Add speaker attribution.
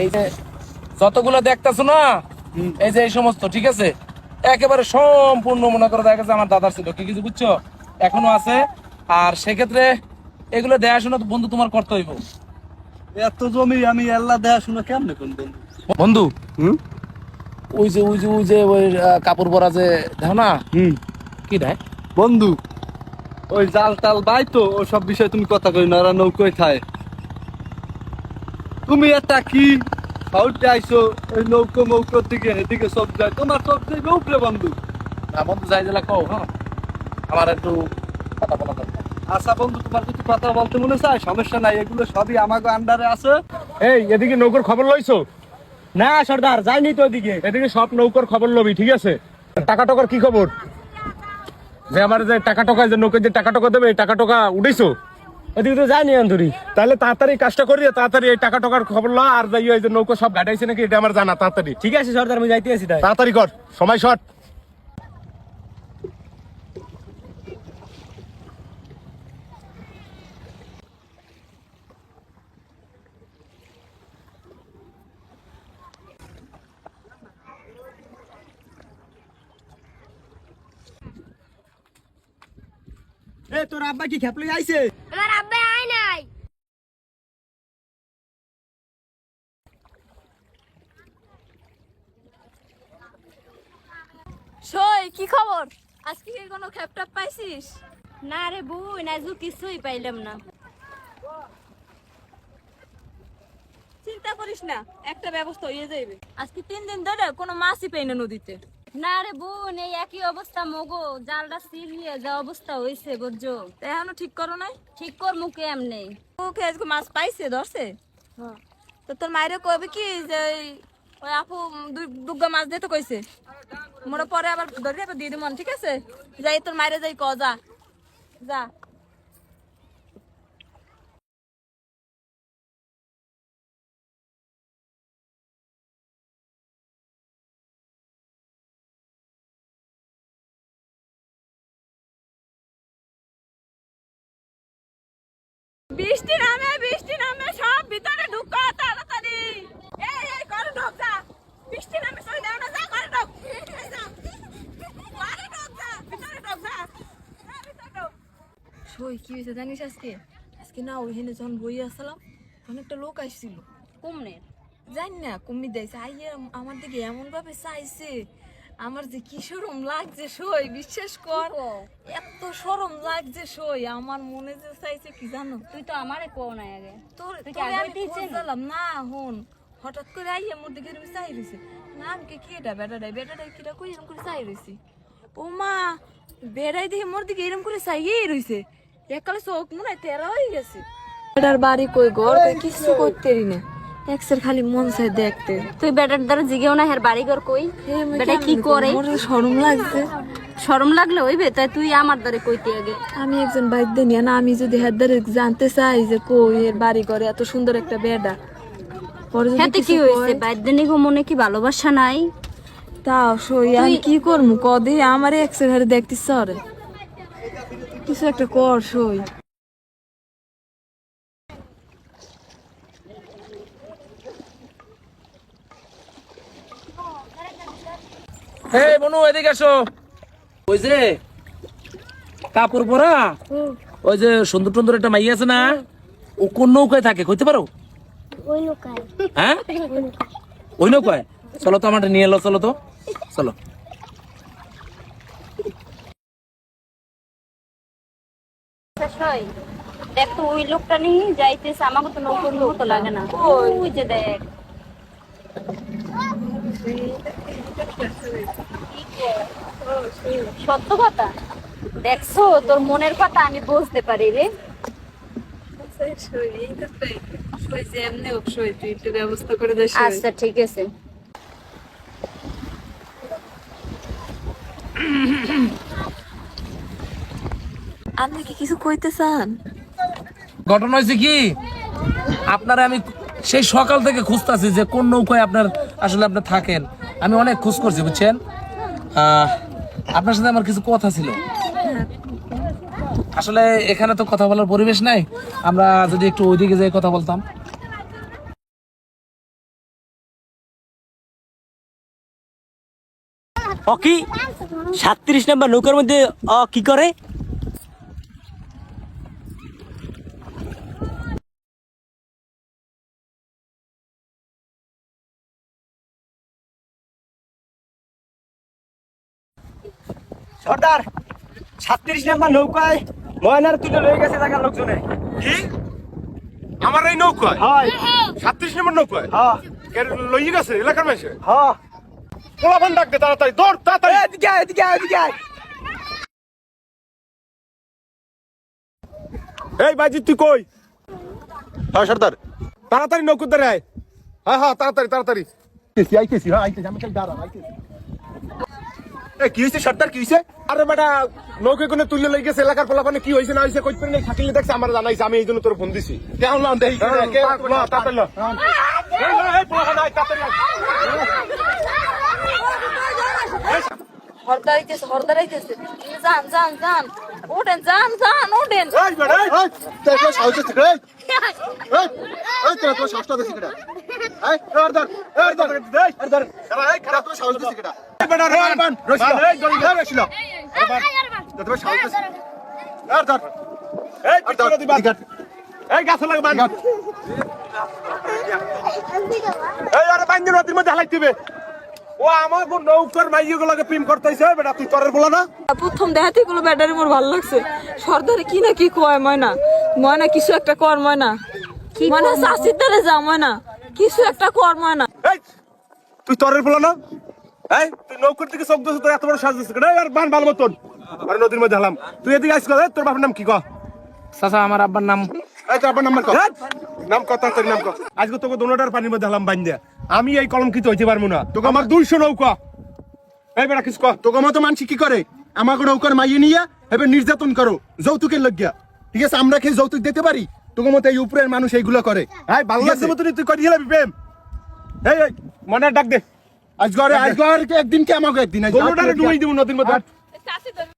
Speaker 1: এই যে যতগুলো দেখতেছো না এই যে এই সমস্ত ঠিক আছে? একেবারে সম্পূর্ণ মনে করো দেখা গেছে আমার দাদার ছিল কি কিছু বুঝছ? এখনও আছে। আর সেক্ষেত্রে এগুলো দেখাশোনা তো বন্ধু তোমার করতে হইব।
Speaker 2: এত জমি আমি আল্লাহ দেখাশোনা কেমনে কোন বন্ধু?
Speaker 1: বন্ধু
Speaker 2: হুম?
Speaker 1: ওই যে ওই যে ওই যে ওই কাপড় পরা যে দেখো না?
Speaker 2: হুম।
Speaker 1: কি দেয়?
Speaker 2: বন্ধু ওই জাল টাল বাই তো ও সব বিষয়ে তুমি কথা কই না ওরা নৌকোয় খায়। তুমি একটা কি? সাউথে আইছো ওই নৌকো মৌকোর দিকে এদিকে সব যায়। তোমার সব যাইবে উপরে বন্ধু।
Speaker 1: না বন্ধু যাই দিলা কও। হ্যাঁ। আমার একটু কথা বলা দরকার।
Speaker 2: আচ্ছা বন্ধু তোমার যদি কথা বলতে মনে চায়? সমস্যা নাই এগুলো সবই আমাকে আন্ডারে আছে।
Speaker 3: এই এদিকে নৌকোর খবর লইছো? না সর্দার যাইনি তো ওদিকে এদিকে সব নৌকোর খবর লবি ঠিক আছে? টাকা টকার কি খবর? যে আমার যে টাকা টাকা যে নৌকে যে টাকা টাকা দেবে টাকা টাকা উঠেছো ওদিকে তো যাইনি অন্ধরি তাহলে তাড়াতাড়ি কাজটা করি তাড়াতাড়ি এই টাকা টাকার খবর ল আর যাই ওই যে নৌকো সব গাড়াইছে নাকি এটা আমার জানা তাড়াতাড়ি। ঠিক আছে সর্দার আমি যাইতে আছি তাড়াতাড়ি কর সময় শর্ট এ তোর আব্বা কি খেপলে আইছে
Speaker 4: আমার আব্বা আয় নাই
Speaker 5: সই কি খবর? আজকে কি কোনো খ্যাপটাপ পাইছিস?
Speaker 4: না রে কিছুই পাইলাম না।
Speaker 5: চিন্তা করিস না একটা ব্যবস্থা হয়ে যাইবে। আজকে তিন দিন ধরে কোনো মাছই পাই না নদীতে।
Speaker 4: না রে বোন এই একই অবস্থা মগো। জালটা সিরিয়ে যা অবস্থা হইছে বুঝছ?
Speaker 5: এখনও ঠিক করো নাই?
Speaker 4: ঠিক কর মুখে এমনি
Speaker 5: মুখে আজকে মাছ পাইছে ধরছে? তো তোর মায়ের কবে কি যে ওই- ওই আপু দুগ্গা মাছ দিতে কইছে। মোরা পরে আবার ধরে আবার দিয়ে দিমন ঠিক আছে? যাই তোর মায়ের যাই ক, যা। যা। বৃষ্টি নামে সব ভিতরে ঢুকো তাড়াতাড়ি এই এই করে ঢোক যা বৃষ্টি নামে সই দাও না যা করে ঢোক এই যা। করে ঢোক যা, ভিতরে ঢোক যা। হ্যাঁ, ভিতরে ঢোক। সই কি হয়েছে জানিস আজকে? আজকে না ওইখানে যখন বই আসলাম তখন একটা লোক আসছিল।
Speaker 4: কুমনের?
Speaker 5: জানি না কুমি দিয়েছে। আইয়ে আমার দিকে এমন ভাবে চাইছে আমার যে কি সরম লাগছে সই বিশ্বাস কর। এত সরম লাগছে সই আমার মনে যে চাইছে কি জানো?
Speaker 4: তুই তো আমারে কো নাই আগে।
Speaker 5: তোর আমি খোঁজ না হন। হঠাৎ করে আইয়ে মোর দিকে চাই রয়েছে নাম কে কি এটা বেটাটাই বেটাটাই কিটা কই এরকম করে চাই রয়েছি ও মা বেড়াই দেখে মোর দিকে এরকম করে চাইয়েই রয়েছে চোখ মনে হয় তেরা হয়ে গেছে। বেটার বাড়ি কই ঘর কই কিছু করতে না। এক্সের খালি মন চাই দেখতে।
Speaker 4: তুই বেটার দ্বারা জিগেও না হের বাড়ি ঘর কই? বেটা কি করে?
Speaker 5: শরম লাগছে।
Speaker 4: শরম লাগলে হইবে তাই তুই আমার দ্বারে কইতে আগে।
Speaker 5: আমি একজন বাইদ্য নিয়ে না আমি যদি হেদারে জানতে চাই যে কই এর বাড়ি করে এত সুন্দর একটা বেডা।
Speaker 4: হাতে কি হয়েছে বাদ্যানিক মনে কি ভালোবাসা নাই?
Speaker 5: তাও সই আমি কি করব কদে আমার এক্সের হারে দেখতে সরে। কিছু একটা কর সই।
Speaker 1: এই বনু এদিকে আসো। ওই যে কাপড় পরা ওই যে সুন্দর সুন্দর একটা মাই আছে না ও কোন নৌকায় থাকে কইতে পারো? হ্যাঁ? ওই নৌকায়। চলো তো আমার নিয়ে এলো চলো তো। চলো।
Speaker 4: দেখ তো ওই লোকটা নিয়ে যাইতেছে আমাকে তো নৌকোর মতো লাগে না। ওই যে দেখ। সত্য কথা? দেখছ তোর মনের কথা আমি বুঝতে পারি রে।
Speaker 5: ব্যবস্থা করে দে
Speaker 4: আচ্ছা ঠিক আছে।
Speaker 5: আপনি কি কিছু কইতে চান?
Speaker 1: ঘটনা হয়েছে কি? আপনারা আমি সেই সকাল থেকে খুঁজতেছি যে কোন নৌকায় আপনার আসলে আপনি থাকেন। আমি অনেক খোঁজ করছি বুঝছেন? আপনার সাথে আমার কিছু কথা ছিল। আসলে এখানে তো কথা বলার পরিবেশ নাই। আমরা যদি একটু ওইদিকে যাই কথা বলতাম।
Speaker 6: অকি সাতত্রিশ নাম্বার নৌকার মধ্যে কি করে? সর্দার সাতত্রিশ নাম্বার নৌকায় ময়নার তুলে লয়ে গেছে থাকার লোকজনে।
Speaker 3: কি? আমার এই নৌকায়?
Speaker 6: হয়।
Speaker 3: সাতত্রিশ নম্বর নৌকায়?
Speaker 6: হ্যাঁ।
Speaker 3: লইয়ে গেছে? এলাকার মানুষে?
Speaker 6: হ্যাঁ।
Speaker 3: পোলাপান ডাক দে তাড়াতাড়ি দৌড় তাড়াতাড়ি।
Speaker 6: এদিকে আয়, এদিকে এদিকে।
Speaker 3: এই বাজি তুই কই? হ্যাঁ সর্দার। তাড়াতাড়ি নৌকো ধরে আয়। হ্যাঁ হ্যাঁ তাড়াতাড়ি তাড়াতাড়ি। আইতেছি আইতেছি হ্যাঁ আইতেছি আমি খালি দাঁড়ান আইতেছি। কি হয়েছে সর্দার কি হয়েছে আরে বেটা নৌকে কোনে তুলে লই গেছে এলাকার পোলাপানে কি হয়েছে না হয়েছে কই পেরে নেই থাকিলে দেখছে আমার জানাইছে আমি এই জন্য তোর ফোন দিছি কেমন না দেখি তাড়াতাড়ি ল। এই, এই, এই, পোলাপান আয়, তাড়াতাড়ি আয়।
Speaker 5: হরদার আইতেছে হরদার আইতেছে যান যান যান ওঠেন যান যান ওঠেন
Speaker 3: এই বেটা, এই, এই,
Speaker 7: তোর কোনো সাহস আছে রে? এই, এই, তোরা তোমার সাহসটা দেখি কেডা? এই, আর ধর, এই, আর ধর। এই,
Speaker 3: বেটা, রে, বান, দড়ি
Speaker 7: ধর, ধর,
Speaker 3: দিবা। এই গাছ লাগে বান এই আরে মধ্যে হালাই দিবে ও আমার কোন নৌকার মাইয়েগুলোকে প্রেম করতেছে। বেটা তুই তরের বলা না।
Speaker 5: প্রথম দেখাতে গুলো ব্যাটারি মোর ভালো লাগছে। সর্দারে কি না কি কয় ময়না। ময়না কিছু একটা কর ময়না। ময়না চাষির দ্বারে যা ময়না। কিছু একটা কর ময়না।
Speaker 3: তুই তরের বলা না। এই তুই নৌকার দিকে চোখ দিছিস তোর এত বড় সাজ দিছিস এই আর বান ভালো মতন। আর নদীর মধ্যে হালাম। তুই এদিকে তোর বাপের নাম কি ক?
Speaker 1: চাচা আমার আব্বার নাম।
Speaker 3: এই তোর আব্বার নাম্বার ক? নাম তাড়াতাড়ি নাম ক। আজকে তোকে দোনোটার পানির মধ্যে হালাম বাইন দিয়া আমি এই কলঙ্কিত হইতে পারব না। তোকে আমার দুইশো নৌকা। এই বেটা কিছু ক?
Speaker 7: তোকে মতো মানসি কি করে? আমাকে নৌকার মাইয়ে নিয়ে এবার নির্যাতন করো যৌতুকের লজ্ঞা ঠিক আছে আমরা খেয়ে যৌতুক দিতে পারি। তোকে মতো এই উপরের মানুষ এইগুলো করে।
Speaker 3: এই ভালো লাগছে মতন তুই করি প্রেম। এই মনে ডাক দে।
Speaker 7: আজকে আজকে একদিন কে আমাকে একদিন আজকে
Speaker 3: ডুবাই দিব নদীর মধ্যে।